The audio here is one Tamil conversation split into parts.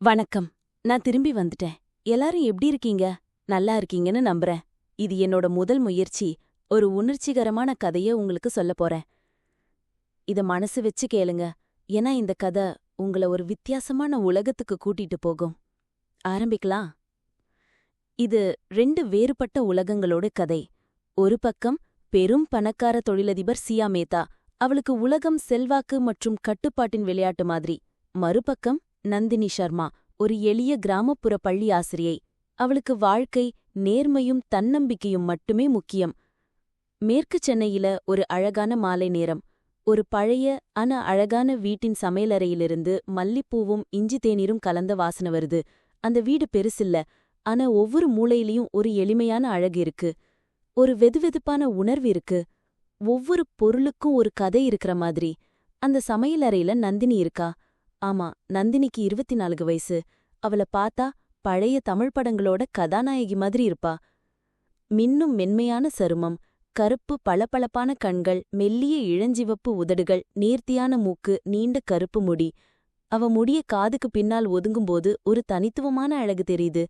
வணக்கம். நான் திரும்பி வந்துட்டேன். எல்லாரும் எப்படி இருக்கீங்க? நல்லா இருக்கீங்கன்னு நம்புறேன். இது என்னோட முதல் முயற்சி. ஒரு உணர்ச்சிகரமான கதைய உங்களுக்கு சொல்லப் போறேன். இத மனசு வச்சு கேளுங்க. ஏன்னா இந்த கதை உங்கள ஒரு வித்தியாசமான உலகத்துக்கு கூட்டிட்டு போகும். ஆரம்பிக்கலாம். இது ரெண்டு வேறுபட்ட உலகங்களோட கதை. ஒரு பக்கம் பெரும் பணக்கார தொழிலதிபர் சியா மேத்தா. அவளுக்கு உலகம் செல்வாக்கு மற்றும் கட்டுப்பாட்டின் விளையாட்டு மாதிரி. மறுபக்கம் நந்தினி சர்மா ஒரு எளிய கிராமப்புற பள்ளி ஆசிரியை. அவளுக்கு வாழ்க்கை நேர்மையும் தன்னம்பிக்கையும் மட்டுமே முக்கியம். மேற்கு சென்னையில ஒரு அழகான மாலை நேரம். ஒரு பழைய ஆனா அழகான வீட்டின் சமையலறையிலிருந்து மல்லிப்பூவும் இஞ்சி தேநீரும் கலந்த வாசனை வருது. அந்த வீடு பெருசில்ல ஆனா ஒவ்வொரு மூலையிலயும் ஒரு எளிமையான அழகு இருக்கு. ஒரு வெதுவெதுப்பான உணர்வு இருக்கு. ஒவ்வொரு பொருளுக்கும் ஒரு கதை இருக்கிற மாதிரி. அந்த சமையலறையில நந்தினி இருக்கா? ஆமா நந்தினிக்கு இருபத்தி நாலு வயசு. அவள பார்த்தா பழைய தமிழ் படங்களோட கதாநாயகி மாதிரி இருப்பா. மின்னும் மென்மையான சருமம் கருப்பு பளபளப்பான கண்கள் மெல்லிய இளஞ்சிவப்பு உதடுகள் நேர்த்தியான மூக்கு நீண்ட கருப்பு முடி. அவ முடிய காதுக்கு பின்னால் ஒதுங்கும்போது ஒரு தனித்துவமான அழகு தெரியுது.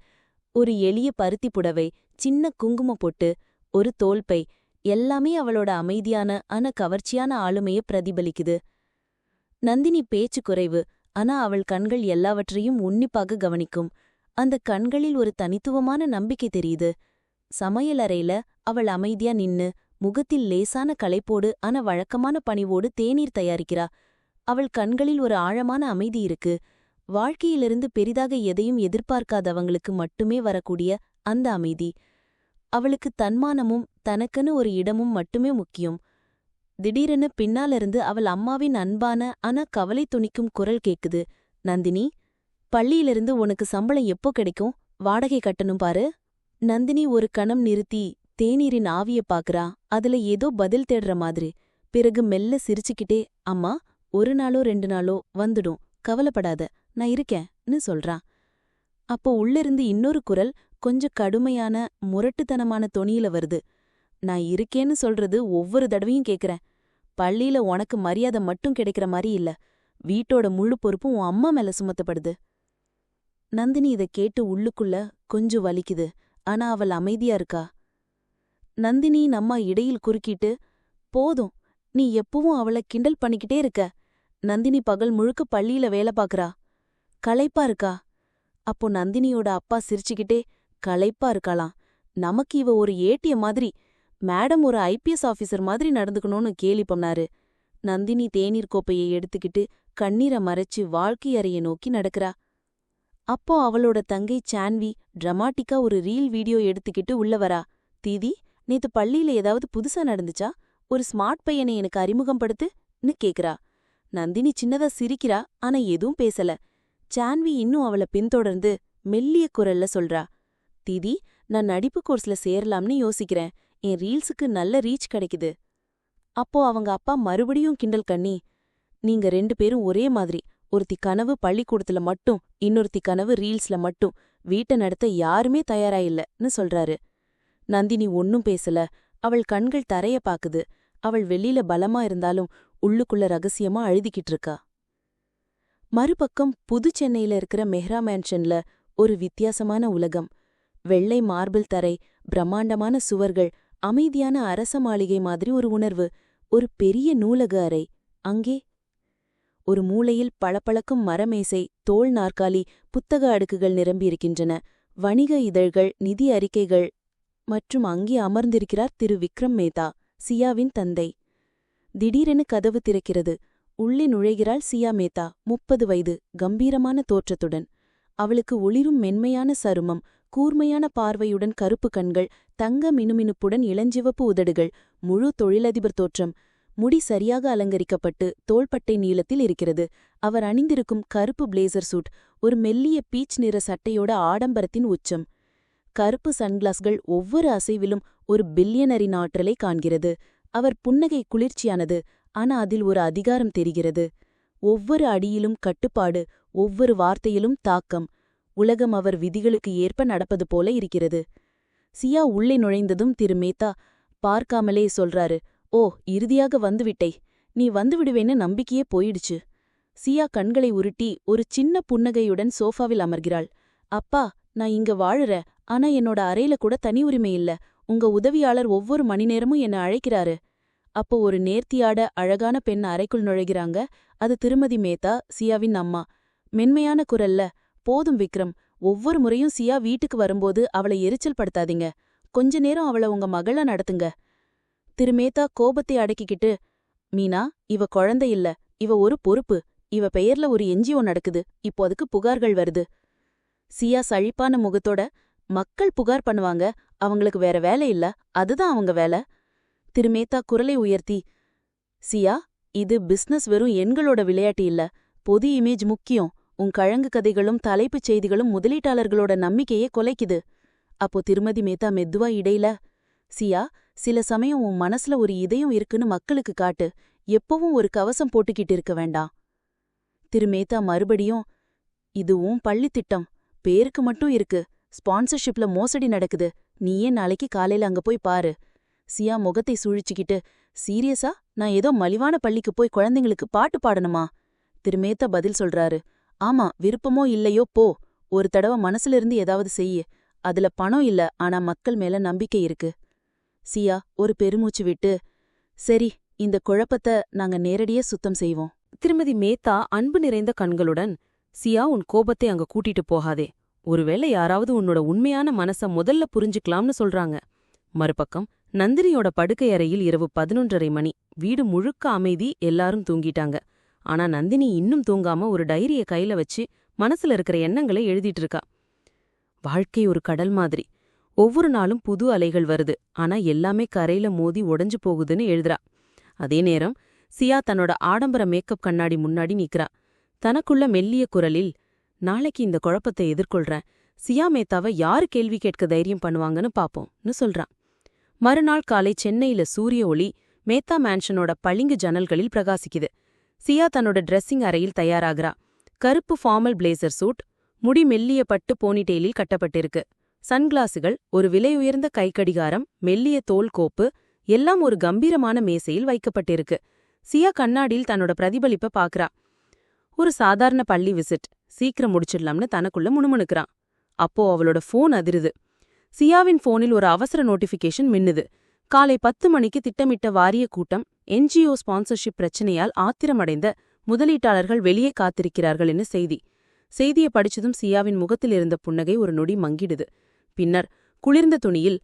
ஒரு எளிய பருத்தி புடவை சின்ன குங்கும பொட்டு ஒரு தோல்பை எல்லாமே அவளோட அமைதியான ஆன கவர்ச்சியான ஆளுமைய பிரதிபலிக்குது. நந்தினி பேச்சு குறைவு ஆனா அவள் கண்கள் எல்லாவற்றையும் உன்னிப்பாக கவனிக்கும். அந்த கண்களில் ஒரு தனித்துவமான நம்பிக்கை தெரியுது. சமையலறையில அவள் அமைதியா நின்னு முகத்தில் லேசான களைப்போடு ஆன வழக்கமான பணிவோடு தேநீர் தயாரிக்கிறா. அவள் கண்களில் ஒரு ஆழமான அமைதி இருக்கு. வாழ்க்கையிலிருந்து பெரிதாக எதையும் எதிர்பார்க்காதவங்களுக்கு மட்டுமே வரக்கூடிய அந்த அமைதி. அவளுக்கு தன்மானமும் தனக்குன்னு ஒரு இடமும் மட்டுமே முக்கியம். திடீரென பின்னாலிருந்து அவள் அம்மாவின் அன்பான ஆனா கவலை துணிக்கும் குரல் கேக்குது. நந்தினி பள்ளியிலிருந்து உனக்கு சம்பளம் எப்போ கிடைக்கும்? வாடகை கட்டணும் பாரு. நந்தினி ஒரு கணம் நிறுத்தி தேநீரின் ஆவிய பாக்குறா. அதுல ஏதோ பதில் தேடுற மாதிரி. பிறகு மெல்ல சிரிச்சுக்கிட்டே அம்மா ஒரு நாளோ ரெண்டு நாளோ வந்துடும். கவலைப்படாத. நான் இருக்கேன்னு சொல்றான் அப்போ உள்ளிருந்து இன்னொரு குரல் கொஞ்சம் கடுமையான முரட்டுத்தனமான தொனியில வருது. நான் இருக்கேன்னு சொல்றது ஒவ்வொரு தடவையும் கேக்குறேன். பள்ளியில உனக்கு மரியாதை மட்டும் கிடைக்கிற மாதிரி இல்ல. வீட்டோட முழு பொறுப்பும் உன் அம்மா மேல சுமத்தப்படுது. நந்தினி இத கேட்டு உள்ளுக்குள்ள கொஞ்சம் வலிக்குது. ஆனா அவள் அமைதியா இருக்கா? நந்தினி நம்ம இடையில் குறுக்கிட்டு போதும் நீ எப்பவும் அவளை கிண்டல் பண்ணிக்கிட்டே இருக்க. நந்தினி பகல் முழுக்க பள்ளியில வேலை பாக்குறா களைப்பா இருக்கா? அப்போ நந்தினியோட அப்பா சிரிச்சுக்கிட்டே களைப்பா இருக்காளாம் நமக்கு இவ ஒரு ஏட்டிய மாதிரி மேடம் ஒரு ஐபிஎஸ் ஆபீசர் மாதிரி நடந்துக்கணும்னு கேலி பண்ணாரு. நந்தினி தேநீர் கோப்பையை எடுத்துக்கிட்டு கண்ணீரை மறைச்சு வாழ்க்கை அறைய நோக்கி நடக்கிறா. அப்போ அவளோட தங்கை சான்வி டிரமாட்டிக்கா ஒரு ரீல் வீடியோ எடுத்துக்கிட்டு உள்ள வரா. தீதி நேத்து பள்ளியில ஏதாவது புதுசா நடந்துச்சா? ஒரு ஸ்மார்ட் பையனை எனக்கு அறிமுகப்படுத்துன்னு கேக்குறா. நந்தினி சின்னதா சிரிக்கிறா ஆனா எதுவும் பேசல. சான்வி இன்னும் அவள பின்தொடர்ந்து மெல்லிய குரல்ல சொல்றா. தீதி நான் நடிப்பு கோர்ஸ்ல சேரலாம்னு யோசிக்கிறேன். என் ரீல்ஸுக்கு நல்ல ரீச் கிடைக்குது. அப்போ அவங்க அப்பா மறுபடியும் கிண்டல் கண்ணி நீங்க ரெண்டு பேரும் ஒரே மாதிரி ஒருத்தி கனவு பள்ளிக்கூடத்துல மட்டும் இன்னொருத்தி கனவு ரீல்ஸ்ல மட்டும் வீட்டை நடத்த யாருமே தயாராயில்லன்னு சொல்றாரு. நந்தினி ஒன்னும் பேசல. அவள் கண்கள் தரைய பாக்குது. அவள் வெளியில பலமா இருந்தாலும் உள்ளுக்குள்ள ரகசியமா அழுதிக்கிட்டு இருக்கா. மறுபக்கம் புது சென்னையில இருக்கிற மெஹ்ரா மேன்ஷன்ல ஒரு வித்தியாசமான உலகம். வெள்ளை மார்பிள் தரை பிரம்மாண்டமான சுவர்கள் அமைதியான அரச மாளிகை மாதிரி ஒரு உணர்வு ஒரு பெரிய நூலக அறை. அங்கே ஒரு மூலையில் பளபளக்கும் மரமேசை தோள் நாற்காலி புத்தக அடுக்குகள் நிரம்பியிருக்கின்றன வணிக இதழ்கள் நிதி அறிக்கைகள் மற்றும் அங்கே அமர்ந்திருக்கிறார் திரு. விக்ரம் மேத்தா சியாவின் தந்தை. திடீரென கதவு திறக்கிறது. உள்ளே நுழைகிறாள் சியா மேத்தா முப்பது வயது கம்பீரமான தோற்றத்துடன். அவளுக்கு ஒளிரும் மென்மையான சருமம் கூர்மையான பார்வையுடன் கருப்பு கண்கள் தங்க மினுமினுப்புடன் இளஞ்சிவப்பு உதடுகள் முழு தொழிலதிபர் தோற்றம். முடி சரியாக அலங்கரிக்கப்பட்டு தோள்பட்டை நீளத்தில் இருக்கிறது. அவர் அணிந்திருக்கும் கருப்பு பிளேசர் சூட் ஒரு மெல்லிய பீச் நிற சட்டையோட ஆடம்பரத்தின் உச்சம். கருப்பு சன்கிளாஸ்கள் ஒவ்வொரு அசைவிலும் ஒரு பில்லியனரின் ஆற்றலை காண்கிறது. அவர் புன்னகை குளிர்ச்சியானது ஆனா அதில் ஒரு அதிகாரம் தெரிகிறது. ஒவ்வொரு அடியிலும் கட்டுப்பாடு ஒவ்வொரு வார்த்தையிலும் தாக்கம். உலகம் அவர் விதிகளுக்கு ஏற்ப நடப்பது போல இருக்கிறது. சியா உள்ளே நுழைந்ததும் திரு மேத்தா பார்க்காமலே சொல்றாரு ஓ இறுதியாக வந்துவிட்டை நீ வந்துவிடுவேன்னு நம்பிக்கையே போயிடுச்சு சியா கண்களை உருட்டி ஒரு சின்ன புன்னகையுடன் சோஃபாவில் அமர்கிறாள். அப்பா நான் இங்க வாழுற ஆனா என்னோட அறையில கூட தனி உரிமை இல்ல. உங்க உதவியாளர் ஒவ்வொரு மணி நேரமும் என்ன அழைக்கிறாரு அப்போ ஒரு நேர்த்தியாட அழகான பெண் அறைக்குள் நுழைகிறாங்க. அது திருமதி மேத்தா சியாவின் அம்மா. மென்மையான குரல்ல போதும் விக்ரம். ஒவ்வொரு முறையும் சியா வீட்டுக்கு வரும்போது அவளை எரிச்சல் படுத்தாதீங்க. கொஞ்ச நேரம் அவள உங்க மகள நடத்துங்க. திருமேத்தா கோபத்தை அடக்கிக்கிட்டு மீனா இவ குழந்தை இல்ல. இவ ஒரு பொறுப்பு. இவ பெயர்ல ஒரு என்ஜிஓ நடக்குது. இப்போ அதுக்கு புகார்கள் வருது. சியா சழிப்பான முகத்தோட மக்கள் புகார் பண்ணுவாங்க. அவங்களுக்கு வேற வேலை இல்ல. அதுதான் அவங்க வேலை. திருமேத்தா குரலை உயர்த்தி சியா இது பிசினஸ் வெறும் எண்களோட விளையாட்டு இல்ல. பொது இமேஜ் முக்கியம். உன் கழங்கு கதைகளும் தலைப்புச் செய்திகளும் முதலீட்டாளர்களோட நம்பிக்கையே கொலைக்குது. அப்போ திருமதி மேத்தா மெதுவா இடையில சியா சில சமயம் உன் மனசுல ஒரு இதயம் இருக்குன்னு மக்களுக்கு காட்டு. எப்பவும் ஒரு கவசம் போட்டுக்கிட்டு இருக்க வேண்டாம். திருமேத்தா மறுபடியும் இதுவும் பள்ளி திட்டம். பேருக்கு மட்டும் இருக்கு. ஸ்பான்சர்ஷிப்ல மோசடி நடக்குது. நீயே நாளைக்கு காலையில அங்க போய் பாரு? சியா முகத்தை சுழிச்சுக்கிட்டு சீரியஸா? நான் ஏதோ மலிவான பள்ளிக்கு போய் குழந்தைங்களுக்கு பாட்டு பாடணுமா? திருமேத்தா பதில் சொல்றாரு ஆமா விருப்பமோ இல்லையோ போ. ஒரு தடவை மனசுல இருந்து ஏதாவது செய்ய. அதுல பணம் இல்ல ஆனா மக்கள் மேல நம்பிக்கை இருக்கு. சியா ஒரு பெருமூச்சு விட்டு சரி இந்த குழப்பத்த நாங்க நேரடியே சுத்தம் செய்வோம். திருமதி மேத்தா அன்பு நிறைந்த கண்களுடன் சியா உன் கோபத்தை அங்க கூட்டிட்டு போகாதே. ஒருவேளை யாராவது உன்னோட உண்மையான மனச முதல்ல புரிஞ்சுக்கலாம்னு சொல்றாங்க. மறுபக்கம் நந்தினியோட படுக்கை அறையில் இரவு பதினொன்றரை மணி. வீடு முழுக்க அமைதி எல்லாரும் தூங்கிட்டாங்க. ஆனா நந்தினி இன்னும் தூங்காம ஒரு டைரிய கையில வச்சு மனசுல இருக்கிற எண்ணங்களை எழுதிட்டு இருக்கா. வாழ்க்கை ஒரு கடல் மாதிரி. ஒவ்வொரு நாளும் புது அலைகள் வருது. ஆனா எல்லாமே கரையில மோதி உடைஞ்சு போகுதுன்னு எழுதுறா. அதே நேரம் சியா தன்னோட ஆடம்பர மேக்கப் கண்ணாடி முன்னாடி நிக்கிறா. தனக்குள்ள மெல்லிய குரலில் நாளைக்கு இந்த குழப்பத்தை எதிர்கொள்றேன். சியா மேத்தாவை யாரு கேள்வி கேட்க தைரியம் பண்ணுவாங்கன்னு பாப்போம்னு சொல்றான் மறுநாள் காலை சென்னையில சூரிய ஒளி மேத்தா மேன்ஷனோட பளிங்கு ஜன்னல்களில் பிரகாசிக்குது. சியா தன்னோட ட்ரெஸ்ஸிங் அறையில் தயாராகிறா. கருப்பு ஃபார்மல் பிளேசர் சூட் முடி மெல்லிய பட்டு போனிடெயிலில் கட்டப்பட்டிருக்கு. சன்கிளாஸுகள் ஒரு விலையுயர்ந்த கைக்கடிகாரம் மெல்லிய தோல் கோப்பு எல்லாம் ஒரு கம்பீரமான மேசையில் வைக்கப்பட்டிருக்கு. சியா கண்ணாடியில் தன்னோட பிரதிபலிப்ப பார்க்கறா. ஒரு சாதாரண பள்ளி விசிட் சீக்கிரம் முடிச்சிடலாம்னு தனக்குள்ள முணுமுணுக்கிறான். அப்போ அவளோட ஃபோன் அதிருது. சியாவின் ஃபோனில் ஒரு அவசர நோட்டிஃபிகேஷன் மின்னுது. காலை பத்து மணிக்கு திட்டமிட்ட வாரிய கூட்டம் என்ஜிஓ ஸ்பான்சர்ஷிப் பிரச்சனையால் ஆத்திரமடைந்த முதலீட்டாளர்கள் வெளியே காத்திருக்கிறார்கள் செய்தி. செய்தியை படிச்சதும் சியாவின் முகத்தில் இருந்த புன்னகை ஒரு நொடி மங்கிடுது. பின்னர் குளிர்ந்த துணியில்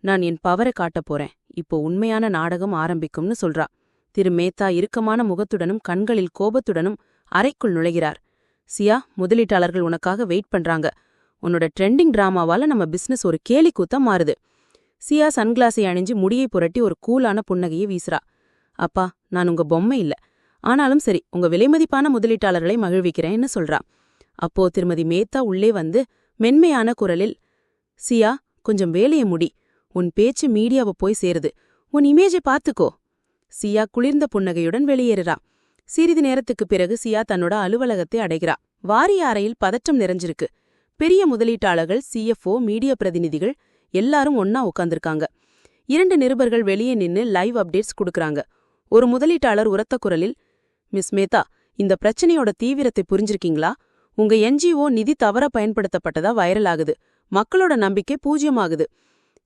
நான் என் பவரை காட்டப் போறேன். இப்போ உண்மையான நாடகம் ஆரம்பிக்கும்னு சொல்றா. திரு மேத்தா இறுக்கமான முகத்துடனும் கண்களில் கோபத்துடனும் அறைக்குள் நுழைகிறார். சியா முதலீட்டாளர்கள் உனக்காக வெயிட் பண்றாங்க. உன்னோட ட்ரெண்டிங் டிராமாவால நம்ம பிசினஸ் ஒரு கேலி கூத்தா மாறுது சியா சன்கிளாஸை அணிஞ்சு முடியை புரட்டி ஒரு கூலான புன்னகையை வீசுறா. அப்பா நான் உங்க பொம்மை இல்ல. ஆனாலும் சரி உங்க விலைமதிப்பான முதலீட்டாளர்களை மகிழ்விக்கிறேன்னு சொல்றா. அப்போ திருமதி மேத்தா உள்ளே வந்து மென்மையான குரலில் சியா கொஞ்சம் வேலைய முடி. உன் பேச்சு மீடியாவ போய் சேருது. உன் இமேஜை பார்த்துக்கோ. சியா குளிர்ந்த புன்னகையுடன் வெளியேறுறா. சிறிது நேரத்துக்குப் பிறகு சியா தன்னோட அலுவலகத்தை அடைகிறா. வாரிய அறையில் பதற்றம் நிறைஞ்சிருக்கு. பெரிய முதலீட்டாளர்கள் சிஎஃப்ஓ மீடியா பிரதிநிதிகள் எல்லாரும் ஒன்னா உட்காந்துருக்காங்க இரண்டு நிருபர்கள் வெளியே நின்னு லைவ் அப்டேட்ஸ் கொடுக்கறாங்க. ஒரு முதலீட்டாளர் உரத்த குரலில் மிஸ் மேத்தா இந்த பிரச்சனையோட தீவிரத்தை புரிஞ்சிருக்கீங்களா? உங்க என்ஜிஓ நிதி தவற பயன்படுத்தப்பட்டதா வைரல் ஆகுது மக்களோட நம்பிக்கை பூஜ்யமாகுது.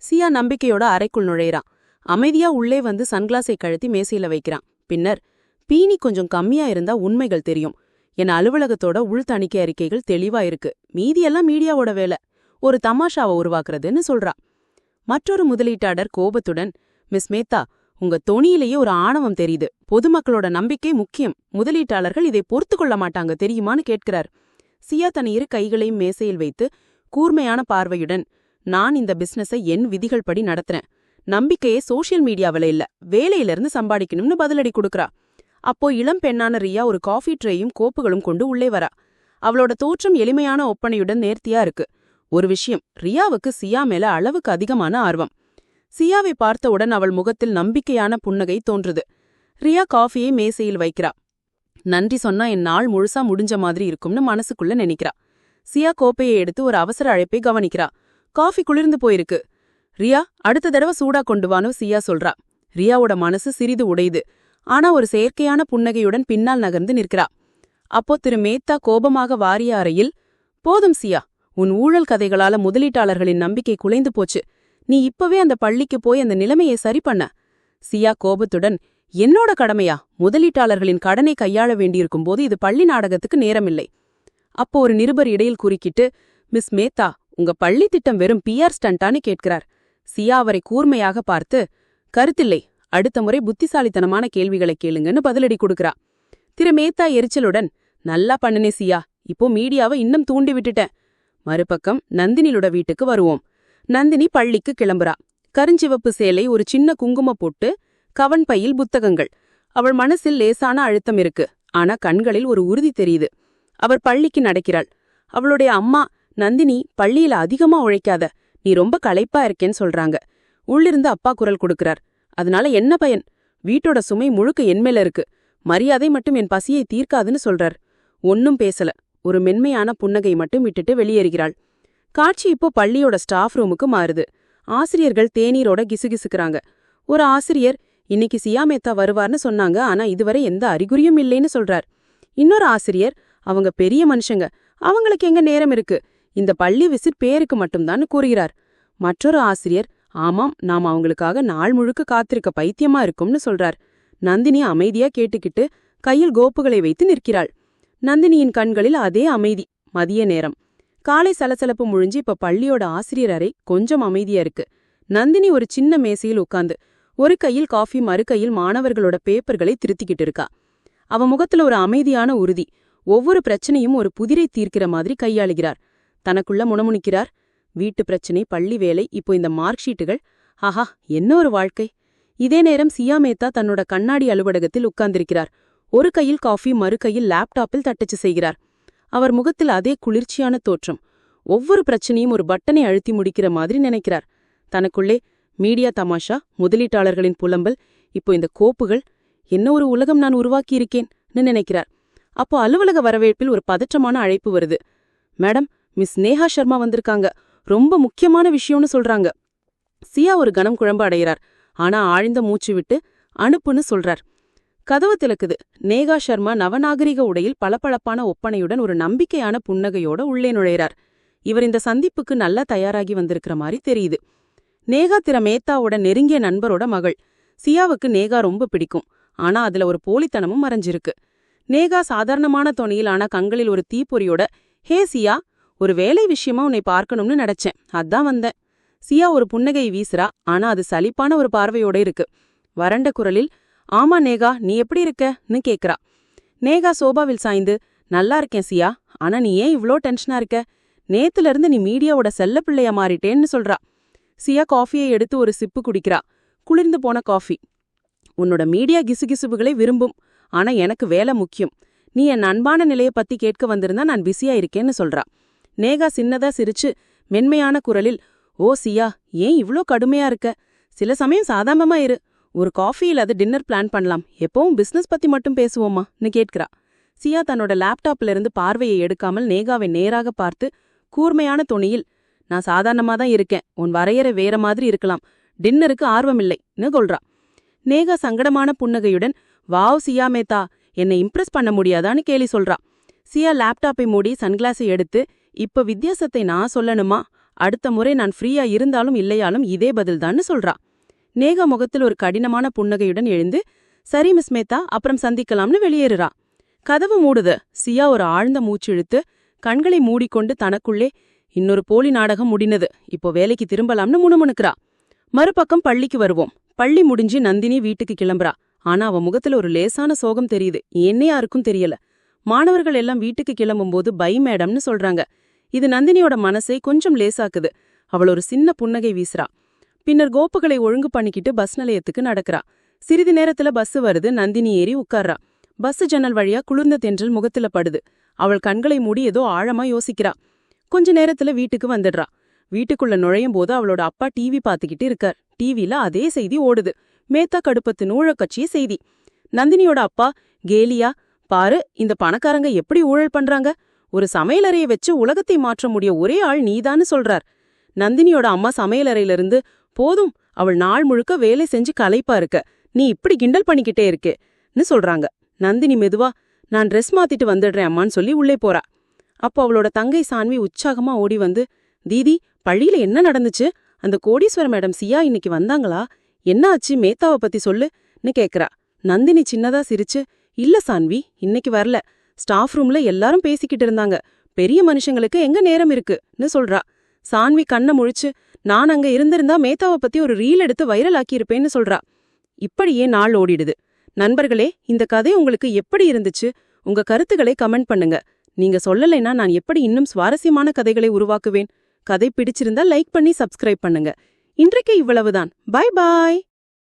சியா நம்பிக்கையோட அறைக்குள் நுழையிறான். அமைதியா உள்ளே வந்து சன்கிளாஸை கழுத்தி மேசையில வைக்கிறான். பின்னர் பீனி கொஞ்சம் கம்மியா இருந்தா உண்மைகள் தெரியும். என் அலுவலகத்தோட உள் தணிக்கை அறிக்கைகள் தெளிவா இருக்கு. மீதியெல்லாம் மீடியாவோட வேலை. ஒரு தமாஷாவை உருவாக்குறதுன்னு சொல்றா. மற்றொரு முதலீட்டாளர் கோபத்துடன் மிஸ் மேத்தா உங்க தொனியிலேயே ஒரு ஆணவம் தெரியுது. பொதுமக்களோட நம்பிக்கை முக்கியம். முதலீட்டாளர்கள் இதை பொறுத்து கொள்ள மாட்டாங்க. தெரியுமான்னு கேட்கிறார். சியா தன் இரு கைகளையும் மேசையில் வைத்து கூர்மையான பார்வையுடன் நான் இந்த பிசினஸை என் விதிகள் படி நடத்துறேன். நம்பிக்கையே சோஷியல் மீடியாவில இல்ல. வேலையிலிருந்து சம்பாதிக்கணும்னு பதிலடி கொடுக்கறா. அப்போ இளம் பெண்ணான ரியா ஒரு காஃபி ட்ரேயும் கோப்புகளும் கொண்டு உள்ளே வரா. அவளோட தோற்றம் எளிமையான ஒப்பனையுடன் நேர்த்தியா இருக்கு. ஒரு விஷயம் ரியாவுக்கு சியா மேல அளவுக்கு அதிகமான ஆர்வம். சியாவை பார்த்தவுடன் அவள் முகத்தில் நம்பிக்கையான புன்னகை தோன்றுது. ரியா காஃபியை மேசையில் வைக்கிறா. நன்றி சொன்னா என் நாள் முழுசா முடிஞ்ச மாதிரி இருக்கும்னு மனசுக்குள்ள நினைக்கிறா. சியா கோப்பையை எடுத்து ஒரு அவசர அழைப்பை கவனிக்கிறா. காஃபி குளிர்ந்து போயிருக்கு. ரியா அடுத்த தடவை சூடா கொண்டு வானு சியா சொல்றா. ரியாவோட மனசு சிறிது உடையுது. ஆனா ஒரு செயற்கையான புன்னகையுடன் பின்னால் நகர்ந்து நிற்கிறா. அப்போ திரு மேத்தா கோபமாக வாரிய அறையில் போதும் சியா உன் ஊழல் கதைகளால முதலீட்டாளர்களின் நம்பிக்கை குலைந்து போச்சு. நீ இப்பவே அந்த பள்ளிக்கு போய் அந்த நிலைமையை சரி பண்ண. சியா கோபத்துடன் என்னோட கடமையா? முதலீட்டாளர்களின் கடனை கையாள வேண்டியிருக்கும் போது இது பள்ளி நாடகத்துக்கு நேரமில்லை. அப்போ ஒரு நிருபர் இடையில் குறுக்கிட்டு மிஸ் மேத்தா உங்க பள்ளி திட்டம் வெறும் பிஆர் ஸ்டண்டான்னு கேட்கிறார். சியா அவரை கூர்மையாக பார்த்து கருத்தில்லை. அடுத்த முறை புத்திசாலித்தனமான கேள்விகளை கேளுங்கன்னு பதிலடி கொடுக்கறா. திரு மேத்தா எரிச்சலுடன் நல்லா பண்ணுனே சியா. இப்போ மீடியாவை இன்னும் தூண்டி விட்டுட்டேன். மறுபக்கம் நந்தினியோட வீட்டுக்கு வருவோம். நந்தினி பள்ளிக்கு கிளம்புறா. கருஞ்சிவப்பு சேலை ஒரு சின்ன குங்கும போட்டு கவன் பையில் புத்தகங்கள். அவள் மனசில் லேசான அழுத்தம் இருக்கு. ஆனா கண்களில் ஒரு உறுதி தெரியுது. அவர் பள்ளிக்கு நடக்கிறாள். அவளுடைய அம்மா நந்தினி பள்ளியில அதிகமா உழைக்காத. நீ ரொம்ப களைப்பா இருக்கேன்னு சொல்றாங்க. உள்ளிருந்து அப்பா குரல் கொடுக்கிறார். அதனால என்ன பயன்? வீட்டோட சுமை முழுக்க என்மேல இருக்கு. மரியாதை மட்டும் என் பசியை தீர்க்காதுன்னு சொல்றார். ஒன்னும் பேசல. ஒரு மென்மையான புன்னகை மட்டும் விட்டுட்டு வெளியேறுகிறாள். காட்சி இப்போ பள்ளியோட ஸ்டாஃப் ரூமுக்கு மாறுது. ஆசிரியர்கள் தேநீரோட கிசுகிசுக்கிறாங்க. ஒரு ஆசிரியர் இன்னைக்கு சியாமேத்தா வருவார்னு சொன்னாங்க ஆனா இதுவரை எந்த அறிகுறியும் இல்லைன்னு சொல்றார். இன்னொரு ஆசிரியர் அவங்க பெரிய மனுஷங்க அவங்களுக்கு எங்க நேரம் இருக்கு? இந்த பள்ளி விசிட் பேருக்கு மட்டும்தான் கூறுகிறார். மற்றொரு ஆசிரியர் ஆமாம் நாம் அவங்களுக்காக நாள் முழுக்க காத்திருக்க பைத்தியமா இருக்கும்னு சொல்றார். நந்தினி அமைதியா கேட்டுக்கிட்டு கையில் கோப்புகளை வைத்து நிற்கிறாள். நந்தினியின் கண்களில் அதே அமைதி மதிய நேரம். காலை சலசலப்பு முழிஞ்சு இப்ப பள்ளியோட ஆசிரியர் அறை கொஞ்சம் அமைதியா இருக்கு. நந்தினி ஒரு சின்ன மேசையில் உட்காந்து ஒரு கையில் காஃபி மறு கையில் மாணவர்களோட பேப்பர்களை திருத்திக்கிட்டு இருக்கா. அவ முகத்துல ஒரு அமைதியான உறுதி ஒவ்வொரு பிரச்சனையும் ஒரு புதிரை தீர்க்கிற மாதிரி கையாளுகிறார். தனக்குள்ள முணமுணிக்கிறார். வீட்டு பிரச்சனை பள்ளி வேலை இப்போ இந்த மார்க் ஷீட்டுகள். ஆஹா என்ன ஒரு வாழ்க்கை. இதே நேரம் சியா மேத்தா தன்னோட கண்ணாடி அலுவலகத்தில் உட்கார்ந்திருக்கிறார். ஒரு கையில் காஃபி மறு கையில் லேப்டாப்பில் தட்டச்சு செய்கிறார். அவர் முகத்தில் அதே குளிர்ச்சியான தோற்றம். ஒவ்வொரு பிரச்சனையும் ஒரு பட்டனை அழுத்தி முடிக்கிற மாதிரி நினைக்கிறார். தனக்குள்ளே மீடியா தமாஷா? முதலீட்டாளர்களின் புலம்பல்? இப்போ இந்த கோப்புகள்? என்ன ஒரு உலகம் நான் உருவாக்கியிருக்கேன்னு நினைக்கிறார். அப்போ அலுவலக வரவேற்பில் ஒரு பதற்றமான அழைப்பு வருது. மேடம் மிஸ் நேஹா சர்மா வந்திருக்காங்க. ரொம்ப முக்கியமான விஷயம்னு சொல்றாங்க. சியா ஒரு கணம் குழம்பு அடைகிறார். ஆனா ஆழ்ந்த மூச்சு விட்டு அனுப்புன்னு சொல்றார். கதவு திறக்குது. நேகா சர்மா நவநாகரிக உடையில் பளபளப்பான ஒப்பனையுடன் ஒரு நம்பிக்கையான புன்னகையோட உள்ளே நுழைகிறார் இவர் இந்த சந்திப்புக்கு நல்லா தயாராகி வந்திருக்கிற மாதிரி தெரியுது. நேகா திற மேத்தாவோட நெருங்கிய நண்பரோட மகள். சியாவுக்கு நேகா ரொம்ப பிடிக்கும். ஆனா அதுல ஒரு போலித்தனமும் மறைஞ்சிருக்கு. நேகா சாதாரணமான துணியிலான ஆனா கண்களில் ஒரு தீப்பொறியோட ஹே சியா ஒரு வேலை விஷயமா உன்னை பார்க்கணும்னு நினைச்சேன். அதான் வந்தேன். சியா ஒரு புன்னகை வீசுறா. ஆனா அது சலிப்பான ஒரு பார்வையோட இருக்கு. வறண்ட குரலில் ஆமா நேகா நீ எப்படி இருக்கன்னு கேக்குறா. நேகா சோபாவில் சாய்ந்து நல்லா இருக்கேன் சியா ஆனா நீ ஏன் இவ்ளோ டென்ஷனா இருக்க? நேத்துல இருந்து நீ மீடியாவோட செல்ல பிள்ளையா மாறிட்டேன்னு சொல்றா. சியா காஃபியை எடுத்து ஒரு சிப்பு குடிக்கிறா. குளிர்ந்து போன காஃபி. உன்னோட மீடியா கிசுகிசுப்புகளை விரும்பும் ஆனா எனக்கு வேலை முக்கியம். நீ என் அன்பான நிலைய பத்தி கேட்க வந்திருந்தா நான் பிஸியா இருக்கேன்னு சொல்றா. நேகா சின்னதா சிரிச்சு மென்மையான குரலில் ஓ சியா ஏன் இவ்ளோ கடுமையா இருக்க? சில சமயம் சாதாரணமா இரு. ஒரு காஃபி இல்லாத டின்னர் பிளான் பண்ணலாம். எப்பவும் பிசினஸ் பத்தி மட்டும் பேசுவோமான்னு கேட்கிறா. சியா தன்னோட லேப்டாப்ல இருந்து பார்வையை எடுக்காமல் நேகாவை நேராக பார்த்து கூர்மையான துணியில் நான் சாதாரணமா தான் இருக்கேன். உன் வரையறை வேற மாதிரி இருக்கலாம். டின்னருக்கு ஆர்வமில்லைன்னு கொள்றா. நேகா சங்கடமான புன்னகையுடன் வாவ் சியா மேத்தா என்னை இம்ப்ரெஸ் பண்ண முடியாதான்னு கேலி சொல்றா. சியா லேப்டாப்பை மூடி சன்கிளாஸை எடுத்து இப்ப வித்தியாசத்தை நான் சொல்லணுமா? அடுத்த முறை நான் ஃப்ரீயா இருந்தாலும் இல்லையாலும் இதே பதில்தான்னு சொல்றா. நேகா முகத்தில் ஒரு கடினமான புன்னகையுடன் எழுந்து சரி மிஸ் மேத்தா அப்புறம் சந்திக்கலாம்னு வெளியேறுறா. கதவு மூடுது. சியா ஒரு ஆழ்ந்த மூச்சு இழுத்து கண்களை மூடிக்கொண்டு தனக்குள்ளே இன்னொரு போலி நாடகம் முடினது இப்போ வேலைக்கு திரும்பலாம்னு முணுமுணுக்கிறா. மறுபக்கம் பள்ளிக்கு வருவோம். பள்ளி முடிஞ்சு நந்தினி வீட்டுக்கு கிளம்புறா. ஆனா அவ முகத்துல ஒரு லேசான சோகம் தெரியுது. என்ன யாருக்கும் தெரியல. மாணவர்கள் எல்லாம் வீட்டுக்கு கிளம்பும்போது பை மேடம்னு சொல்றாங்க. இது நந்தினியோட மனசை கொஞ்சம் லேசாக்குது. அவள் ஒரு சின்ன புன்னகை வீசுறா. பின்னர் கோப்புகளை ஒழுங்கு பண்ணிக்கிட்டு பஸ் நிலையத்துக்கு நடக்கிறா. சிறிது நேரத்துல பஸ் வருது. நந்தினி ஏறி உட்கார்றா பஸ் ஜன்னல் வழியா குளிர்ந்த தென்றல் முகத்துல படுது. அவள் கண்களை மூடி ஏதோ ஆழமா யோசிக்கிறா. கொஞ்ச நேரத்துல வீட்டுக்கு வந்துடுறா. வீட்டுக்குள்ள நுழையும் போது அவளோட அப்பா டிவி பாத்துக்கிட்டு இருக்கார். டிவில அதே செய்தி ஓடுது. மேத்தா கடுப்பத்து நூழக்கட்சிய செய்தி. நந்தினியோட அப்பா கேலியா பாரு இந்த பணக்காரங்க எப்படி ஊழல் பண்றாங்க? ஒரு சமையலறைய வச்சு உலகத்தை மாற்ற முடிய ஒரே ஆள் நீதான்னு சொல்றார். நந்தினியோட அம்மா சமையலறையிலிருந்து போதும் அவள் நாள் முழுக்க வேலை செஞ்சு களைப்பா இருக்க. நீ இப்படி கிண்டல் பண்ணிக்கிட்டே இருக்கேன்னு சொல்றாங்க. நந்தினி மெதுவா நான் ட்ரெஸ் மாத்திட்டு வந்துடுறேன் அம்மான்னு சொல்லி உள்ளே போறா. அப்போ அவளோட தங்கை சான்வி உற்சாகமா ஓடி வந்து தீதி பள்ளியில என்ன நடந்துச்சு? அந்த கோடீஸ்வர மேடம் சியா இன்னைக்கு வந்தாங்களா? என்ன ஆச்சு? மேத்தாவை பத்தி சொல்லுன்னு கேக்குறா. நந்தினி சின்னதா சிரிச்சு இல்ல சான்வி இன்னைக்கு வரல. ஸ்டாஃப் ரூம்ல எல்லாரும் பேசிக்கிட்டு இருந்தாங்க. பெரிய மனுஷங்களுக்கு எங்க நேரம் இருக்குன்னு சொல்றா. சான்வி கண்ணை முழிச்சு நான் அங்க இருந்திருந்தா மேத்தாவை பத்தி ஒரு ரீல் எடுத்து வைரல் ஆக்கியிருப்பேன்னு சொல்றா. இப்படியே நாள் ஓடிடுது. நண்பர்களே இந்த கதை உங்களுக்கு எப்படி இருந்துச்சு? உங்க கருத்துக்களை கமெண்ட் பண்ணுங்க. நீங்க சொல்லலைன்னா நான் எப்படி இன்னும் சுவாரஸ்யமான கதைகளை உருவாக்குவேன்? கதை பிடிச்சிருந்தா லைக் பண்ணி சப்ஸ்கிரைப் பண்ணுங்க. இன்றைக்கு இவ்வளவுதான். Bye bye